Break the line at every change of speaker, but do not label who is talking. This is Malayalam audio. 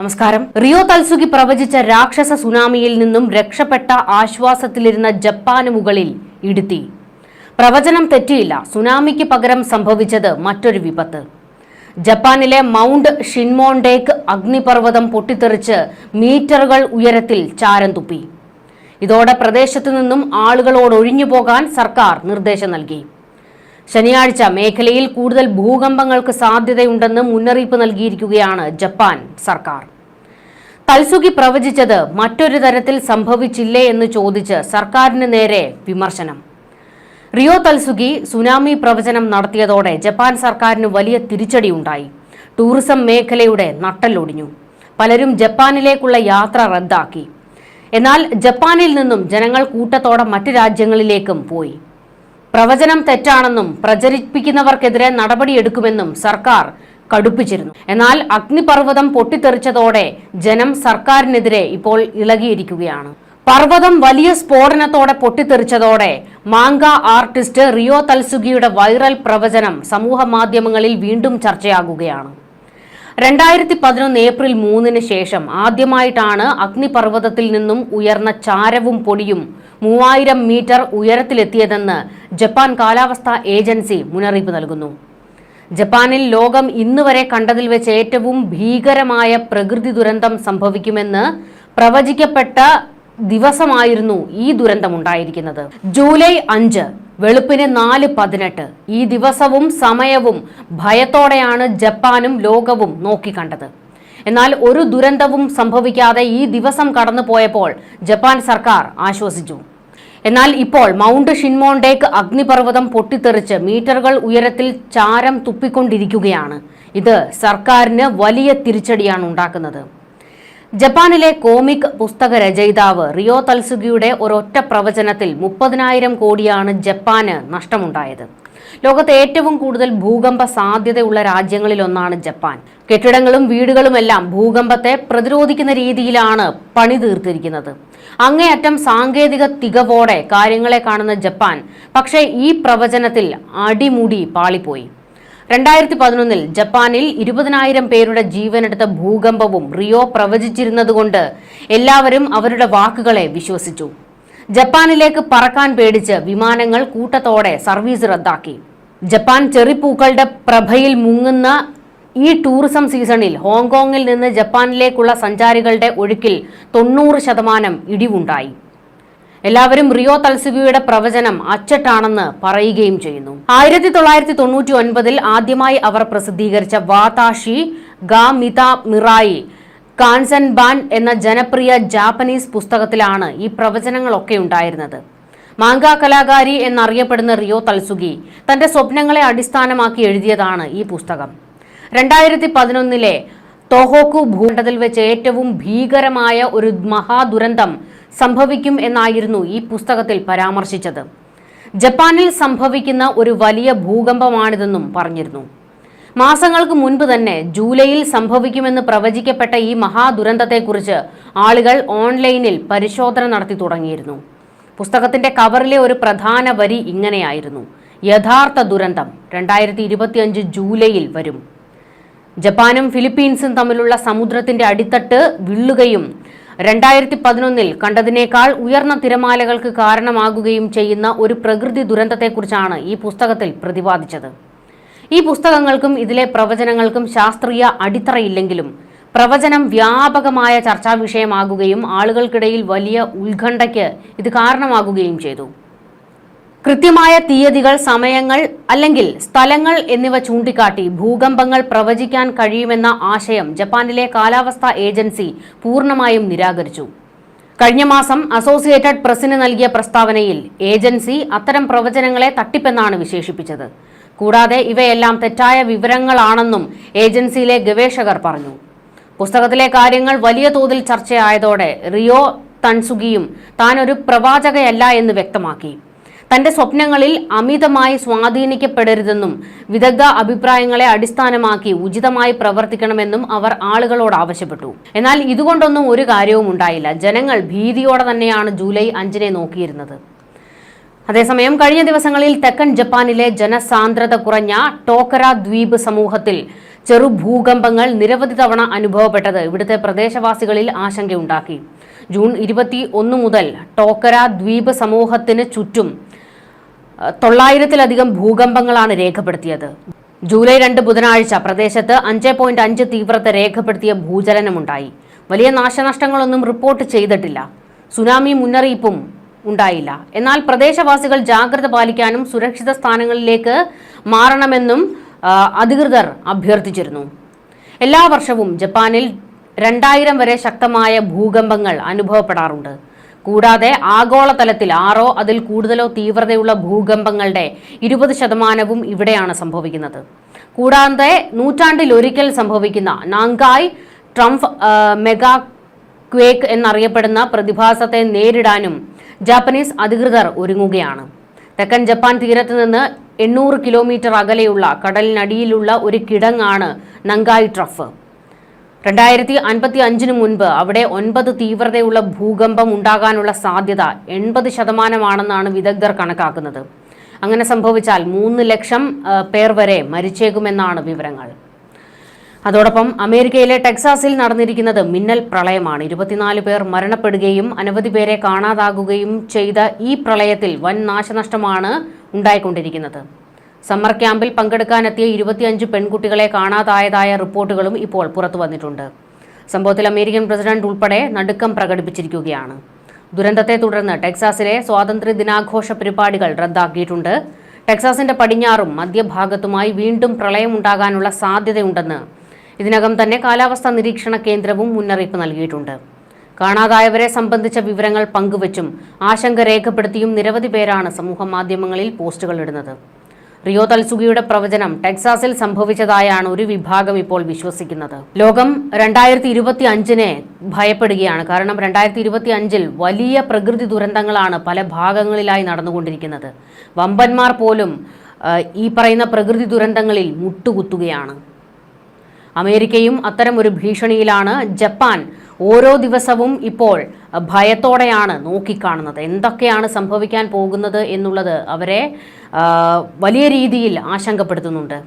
നമസ്കാരം. റിയോ തൽസുകി പ്രവചിച്ച രാക്ഷസ സുനാമിയിൽ നിന്നും രക്ഷപ്പെട്ട ആശ്വാസത്തിലിരുന്ന ജപ്പാന് മുകളിൽ ഇടുത്തി. പ്രവചനം തെറ്റിയില്ല. സുനാമിക്ക് പകരം സംഭവിച്ചത് മറ്റൊരു വിപത്ത്. ജപ്പാനിലെ മൗണ്ട് ഷിൻമോണ്ടേക്ക് അഗ്നിപർവതം പൊട്ടിത്തെറിച്ച് മീറ്ററുകൾ ഉയരത്തിൽ ചാരം തുപ്പി. ഇതോടെ പ്രദേശത്തു നിന്നും ആളുകളോട് ഒഴിഞ്ഞു പോകാൻ സർക്കാർ നിർദ്ദേശം നൽകി. ശനിയാഴ്ച മേഖലയിൽ കൂടുതൽ ഭൂകമ്പങ്ങൾക്ക് സാധ്യതയുണ്ടെന്ന് മുന്നറിയിപ്പ് നൽകിയിരിക്കുകയാണ് ജപ്പാൻ സർക്കാർ. തൽസുഖി പ്രവചിച്ചത് മറ്റൊരു തരത്തിൽ സംഭവിച്ചില്ലേ എന്ന് ചോദിച്ച് സർക്കാരിന് നേരെ വിമർശനം. റിയോ തൽസുഖി സുനാമി പ്രവചനം നടത്തിയതോടെ ജപ്പാൻ സർക്കാരിന് വലിയ തിരിച്ചടിയുണ്ടായി. ടൂറിസം മേഖലയുടെ നട്ടലൊടിഞ്ഞു പലരും ജപ്പാനിലേക്കുള്ള യാത്ര റദ്ദാക്കി. എന്നാൽ ജപ്പാനിൽ നിന്നും ജനങ്ങൾ കൂട്ടത്തോടെ മറ്റു രാജ്യങ്ങളിലേക്കും പോയി. പ്രവചനം തെറ്റാണെന്നും പ്രചരിപ്പിക്കുന്നവർക്കെതിരെ നടപടിയെടുക്കുമെന്നും സർക്കാർ കടുപ്പിച്ചിരുന്നു. എന്നാൽ അഗ്നിപർവതം പൊട്ടിത്തെറിച്ചതോടെ ജനം സർക്കാരിനെതിരെ ഇപ്പോൾ ഇളകിയിരിക്കുകയാണ്. പർവതം വലിയ സ്ഫോടനത്തോടെ പൊട്ടിത്തെറിച്ചതോടെ മാങ്ക ആർട്ടിസ്റ്റ് റിയോ തൽസുഗിയുടെ വൈറൽ പ്രവചനം സമൂഹ മാധ്യമങ്ങളിൽ വീണ്ടും ചർച്ചയാകുകയാണ്. രണ്ടായിരത്തി പതിനൊന്ന് ഏപ്രിൽ മൂന്നിന് ശേഷം ആദ്യമായിട്ടാണ് അഗ്നിപർവതത്തിൽ നിന്നും ഉയർന്ന ചാരവും പൊടിയും മൂവായിരം മീറ്റർ ഉയരത്തിലെത്തിയതെന്ന് ജപ്പാൻ കാലാവസ്ഥാ ഏജൻസി മുന്നറിയിപ്പ് നൽകുന്നു. ജപ്പാനിൽ ലോകം ഇന്ന് വരെ കണ്ടതിൽ വെച്ച് ഏറ്റവും ഭീകരമായ പ്രകൃതി ദുരന്തം സംഭവിക്കുമെന്ന് പ്രവചിക്കപ്പെട്ട ദിവസമായിരുന്നു ഈ ദുരന്തം ഉണ്ടായിരിക്കുന്നത് ജൂലൈ അഞ്ച് വെളുപ്പിന് നാല് പതിനെട്ട്. ഈ ദിവസവും സമയവും ഭയത്തോടെയാണ് ജപ്പാനും ലോകവും നോക്കിക്കണ്ടത്. എന്നാൽ ഒരു ദുരന്തവും സംഭവിക്കാതെ ഈ ദിവസം കടന്നു പോയപ്പോൾ ജപ്പാൻ സർക്കാർ ആശ്വസിച്ചു. എന്നാൽ ഇപ്പോൾ മൗണ്ട് ഷിൻമോണ്ടേക്ക് അഗ്നിപർവതം പൊട്ടിത്തെറിച്ച് മീറ്ററുകൾ ഉയരത്തിൽ ചാരം തുപ്പിക്കൊണ്ടിരിക്കുകയാണ്. ഇത് സർക്കാരിന് വലിയ തിരിച്ചടിയാണ് ഉണ്ടാക്കുന്നത്. ജപ്പാനിലെ കോമിക് പുസ്തക രചയിതാവ് റിയോ തൽസുഗിയുടെ ഒരൊറ്റ പ്രവചനത്തിൽ മുപ്പതിനായിരം കോടിയാണ് ജപ്പാന് നഷ്ടമുണ്ടായത്. ലോകത്തെ ഏറ്റവും കൂടുതൽ ഭൂകമ്പ സാധ്യതയുള്ള രാജ്യങ്ങളിലൊന്നാണ് ജപ്പാൻ. കെട്ടിടങ്ങളും വീടുകളുമെല്ലാം ഭൂകമ്പത്തെ പ്രതിരോധിക്കുന്ന രീതിയിലാണ് പണി തീർത്തിരിക്കുന്നത്. അങ്ങേയറ്റം സാങ്കേതിക തികവോടെ കാര്യങ്ങളെ കാണുന്ന ജപ്പാൻ പക്ഷേ ഈ പ്രവചനത്തിൽ അടിമുടി പാളിപ്പോയി. രണ്ടായിരത്തി പതിനൊന്നിൽ ജപ്പാനിൽ ഇരുപതിനായിരം പേരുടെ ജീവനെടുത്ത ഭൂകമ്പവും റിയോ പ്രവചിച്ചിരുന്നതുകൊണ്ട് എല്ലാവരും അവരുടെ വാക്കുകളെ വിശ്വസിച്ചു. ജപ്പാനിലേക്ക് പറക്കാൻ പേടിച്ച് വിമാനങ്ങൾ കൂട്ടത്തോടെ സർവീസ് റദ്ദാക്കി. ജപ്പാൻ ചെറിപ്പൂക്കളുടെ പ്രഭയിൽ മുങ്ങുന്ന ഈ ടൂറിസം സീസണിൽ ഹോങ്കോങ്ങിൽ നിന്ന് ജപ്പാനിലേക്കുള്ള സഞ്ചാരികളുടെ ഒഴുക്കിൽ തൊണ്ണൂറ് ശതമാനം ഇടിവുണ്ടായി. എല്ലാവരും റിയോ തൽസുഗിയുടെ പ്രവചനം അച്ചട്ടാണെന്ന് പറയുകയും ചെയ്യുന്നു. ആയിരത്തി തൊള്ളായിരത്തി തൊണ്ണൂറ്റി ഒൻപതിൽ ആദ്യമായി അവർ പ്രസിദ്ധീകരിച്ച വാതാഷി ഗാ മിത മിറായി കാൻസൻ ബാൻ എന്ന ജനപ്രിയ ജാപ്പനീസ് പുസ്തകത്തിലാണ് ഈ പ്രവചനങ്ങളൊക്കെ ഉണ്ടായിരുന്നത്. മാങ്ക കലാകാരി എന്നറിയപ്പെടുന്ന റിയോ തൽസുഗി തന്റെ സ്വപ്നങ്ങളെ അടിസ്ഥാനമാക്കി എഴുതിയതാണ് ഈ പുസ്തകം. രണ്ടായിരത്തി പതിനൊന്നിലെ തോഹോക്കു ഭൂഖണ്ഡത്തിൽ വെച്ച് ഏറ്റവും ഭീകരമായ ഒരു മഹാദുരന്തം സംഭവിക്കും എന്നായിരുന്നു ഈ പുസ്തകത്തിൽ പരാമർശിച്ചത്. ജപ്പാനിൽ സംഭവിക്കുന്ന ഒരു വലിയ ഭൂകമ്പമാണിതെന്നും പറഞ്ഞിരുന്നു. മാസങ്ങൾക്ക് മുൻപ് തന്നെ ജൂലൈയിൽ സംഭവിക്കുമെന്ന് പ്രവചിക്കപ്പെട്ട ഈ മഹാദുരന്തത്തെക്കുറിച്ച് ആളുകൾ ഓൺലൈനിൽ പരിശോധന നടത്തി തുടങ്ങിയിരുന്നു. പുസ്തകത്തിന്റെ കവറിലെ ഒരു പ്രധാന വരി ഇങ്ങനെയായിരുന്നു. യഥാർത്ഥ ദുരന്തം രണ്ടായിരത്തി ഇരുപത്തിയഞ്ച് ജൂലൈയിൽ വരും. ജപ്പാനും ഫിലിപ്പീൻസും തമ്മിലുള്ള സമുദ്രത്തിന്റെ അടിത്തട്ട് വിള്ളുകയും രണ്ടായിരത്തി പതിനൊന്നിൽ കണ്ടതിനേക്കാൾ ഉയർന്ന തിരമാലകൾക്ക് കാരണമാകുകയും ചെയ്യുന്ന ഒരു പ്രകൃതി ദുരന്തത്തെക്കുറിച്ചാണ് ഈ പുസ്തകത്തിൽ പ്രതിപാദിച്ചത്. ഈ പുസ്തകങ്ങൾക്കും ഇതിലെ പ്രവചനങ്ങൾക്കും ശാസ്ത്രീയ അടിത്തറയില്ലെങ്കിലും പ്രവചനം വ്യാപകമായ ചർച്ചാ വിഷയമാകുകയും ആളുകൾക്കിടയിൽ വലിയ ഉത്കണ്ഠയ്ക്ക് ഇത് കാരണമാകുകയും ചെയ്തു. കൃത്യമായ തീയതികൾ സമയങ്ങൾ അല്ലെങ്കിൽ സ്ഥലങ്ങൾ എന്നിവ ചൂണ്ടിക്കാട്ടി ഭൂകമ്പങ്ങൾ പ്രവചിക്കാൻ കഴിയുമെന്ന ആശയം ജപ്പാനിലെ കാലാവസ്ഥാ ഏജൻസി പൂർണമായും നിരാകരിച്ചു. കഴിഞ്ഞ മാസം അസോസിയേറ്റഡ് പ്രസിന് നൽകിയ പ്രസ്താവനയിൽ ഏജൻസി അത്തരം പ്രവചനങ്ങളെ തട്ടിപ്പെന്നാണ് വിശേഷിപ്പിച്ചത്. കൂടാതെ ഇവയെല്ലാം തെറ്റായ വിവരങ്ങളാണെന്നും ഏജൻസിയിലെ ഗവേഷകർ പറഞ്ഞു. പുസ്തകത്തിലെ കാര്യങ്ങൾ വലിയ തോതിൽ ചർച്ചയായതോടെ റിയോ തൻസുഗിയും താൻ ഒരു പ്രവാചകയല്ല എന്ന് വ്യക്തമാക്കി. തന്റെ സ്വപ്നങ്ങളിൽ അമിതമായി സ്വാധീനിക്കപ്പെടരുതെന്നും വിദഗ്ധ അഭിപ്രായങ്ങളെ അടിസ്ഥാനമാക്കി ഉചിതമായി പ്രവർത്തിക്കണമെന്നും അവർ ആളുകളോട് ആവശ്യപ്പെട്ടു. എന്നാൽ ഇതുകൊണ്ടൊന്നും ഒരു കാര്യവും ഉണ്ടായില്ല. ജനങ്ങൾ ഭീതിയോടെ തന്നെയാണ് ജൂലൈ അഞ്ചിനെ നോക്കിയിരുന്നത്. അതേസമയം കഴിഞ്ഞ ദിവസങ്ങളിൽ തെക്കൻ ജപ്പാനിലെ ജനസാന്ദ്രത കുറഞ്ഞ ടോക്കര ദ്വീപ് സമൂഹത്തിൽ ചെറു ഭൂകമ്പങ്ങൾ നിരവധി തവണ അനുഭവപ്പെട്ടത് ഇവിടുത്തെ പ്രദേശവാസികളിൽ ആശങ്കയുണ്ടാക്കി. ജൂൺ ഇരുപത്തി ഒന്ന് മുതൽ ടോക്കര ദ്വീപ് സമൂഹത്തിന് ചുറ്റും തൊള്ളായിരത്തിലധികം ഭൂകമ്പങ്ങളാണ് രേഖപ്പെടുത്തിയത്. ജൂലൈ രണ്ട് ബുധനാഴ്ച പ്രദേശത്ത് അഞ്ച് പോയിന്റ് അഞ്ച് തീവ്രത രേഖപ്പെടുത്തിയ ഭൂചലനമുണ്ടായി. വലിയ നാശനഷ്ടങ്ങളൊന്നും റിപ്പോർട്ട് ചെയ്തിട്ടില്ല. സുനാമി മുന്നറിയിപ്പും ഉണ്ടായില്ല. എന്നാൽ പ്രദേശവാസികൾ ജാഗ്രത പാലിക്കാനും സുരക്ഷിത സ്ഥാനങ്ങളിലേക്ക് മാറണമെന്നും അധികൃതർ അഭ്യർത്ഥിച്ചിരുന്നു. എല്ലാ വർഷവും ജപ്പാനിൽ രണ്ടായിരം വരെ ശക്തമായ ഭൂകമ്പങ്ങൾ അനുഭവപ്പെടാറുണ്ട്. കൂടാതെ ആഗോളതലത്തിൽ ആറോ അതിൽ കൂടുതലോ തീവ്രതയുള്ള ഭൂകമ്പങ്ങളുടെ ഇരുപത് ശതമാനവും ഇവിടെയാണ് സംഭവിക്കുന്നത്. കൂടാതെ നൂറ്റാണ്ടിൽ ഒരിക്കൽ സംഭവിക്കുന്ന നാങ്കായ് ട്രംഫ് മെഗാ ക്വേക്ക് എന്നറിയപ്പെടുന്ന പ്രതിഭാസത്തെ നേരിടാനും ജാപ്പനീസ് അധികൃതർ ഒരുങ്ങുകയാണ്. തെക്കൻ ജപ്പാൻ തീരത്ത് നിന്ന് എണ്ണൂറ് കിലോമീറ്റർ അകലെയുള്ള കടലിനടിയിലുള്ള ഒരു കിടങ്ങാണ് നങ്കായ് ട്രഫ് രണ്ടായിരത്തി അൻപത്തി അഞ്ചിന് മുൻപ് അവിടെ ഒൻപത് തീവ്രതയുള്ള ഭൂകമ്പം ഉണ്ടാകാനുള്ള സാധ്യത എൺപത് ശതമാനമാണെന്നാണ് വിദഗ്ധർ കണക്കാക്കുന്നത്. അങ്ങനെ സംഭവിച്ചാൽ മൂന്ന് ലക്ഷം പേർ വരെ മരിച്ചേക്കുമെന്നാണ് വിവരങ്ങൾ. അതോടൊപ്പം അമേരിക്കയിലെ ടെക്സാസിൽ നടന്നിരിക്കുന്നത് മിന്നൽ പ്രളയമാണ്. ഇരുപത്തിനാല് പേർ മരണപ്പെടുകയും അനവധി പേരെ കാണാതാകുകയും ചെയ്ത ഈ പ്രളയത്തിൽ വൻ നാശനഷ്ടമാണ് ഉണ്ടായിക്കൊണ്ടിരിക്കുന്നത്. സമ്മർ ക്യാമ്പിൽ പങ്കെടുക്കാനെത്തിയ ഇരുപത്തിയഞ്ച് പെൺകുട്ടികളെ കാണാതായതായ റിപ്പോർട്ടുകളും ഇപ്പോൾ പുറത്തു വന്നിട്ടുണ്ട്. സംഭവത്തിൽ അമേരിക്കൻ പ്രസിഡന്റ് ഉൾപ്പെടെ നടുക്കം പ്രകടിപ്പിച്ചിരിക്കുകയാണ്. ദുരന്തത്തെ തുടർന്ന് ടെക്സാസിലെ സ്വാതന്ത്ര്യ ദിനാഘോഷ പരിപാടികൾ റദ്ദാക്കിയിട്ടുണ്ട്. ടെക്സാസിന്റെ പടിഞ്ഞാറും മധ്യഭാഗത്തുമായി വീണ്ടും പ്രളയമുണ്ടാകാനുള്ള സാധ്യതയുണ്ടെന്ന് ഇതിനകം തന്നെ കാലാവസ്ഥാ നിരീക്ഷണ കേന്ദ്രവും മുന്നറിയിപ്പ് നൽകിയിട്ടുണ്ട്. കാണാതായവരെ സംബന്ധിച്ച വിവരങ്ങൾ പങ്കുവച്ചും ആശങ്ക രേഖപ്പെടുത്തിയും നിരവധി പേരാണ് സമൂഹ മാധ്യമങ്ങളിൽ പോസ്റ്റുകൾ ഇടുന്നത്. റിയോ തൽസുഗിയുടെ പ്രവചനം ടെക്സാസിൽ സംഭവിച്ചതായാണ് ഒരു വിഭാഗം ഇപ്പോൾ വിശ്വസിക്കുന്നത്. ലോകം രണ്ടായിരത്തി ഇരുപത്തി അഞ്ചിനെ ഭയപ്പെടുകയാണ്. കാരണം രണ്ടായിരത്തി ഇരുപത്തി അഞ്ചിൽ വലിയ പ്രകൃതി ദുരന്തങ്ങളാണ് പല ഭാഗങ്ങളിലായി നടന്നുകൊണ്ടിരിക്കുന്നത്. വമ്പന്മാർ പോലും ഈ പറയുന്ന പ്രകൃതി ദുരന്തങ്ങളിൽ മുട്ടുകുത്തുകയാണ്. അമേരിക്കയും അത്തരം ഒരു ഭീഷണിയിലാണ് ജപ്പാൻ ഓരോ ദിവസവും ഇപ്പോൾ ഭയത്തോടെയാണ് നോക്കിക്കാണുന്നത്. എന്തൊക്കെയാണ് സംഭവിക്കാൻ പോകുന്നത് എന്നുള്ളത് അവരെ വലിയ രീതിയിൽ ആശങ്കപ്പെടുത്തുന്നുണ്ട്.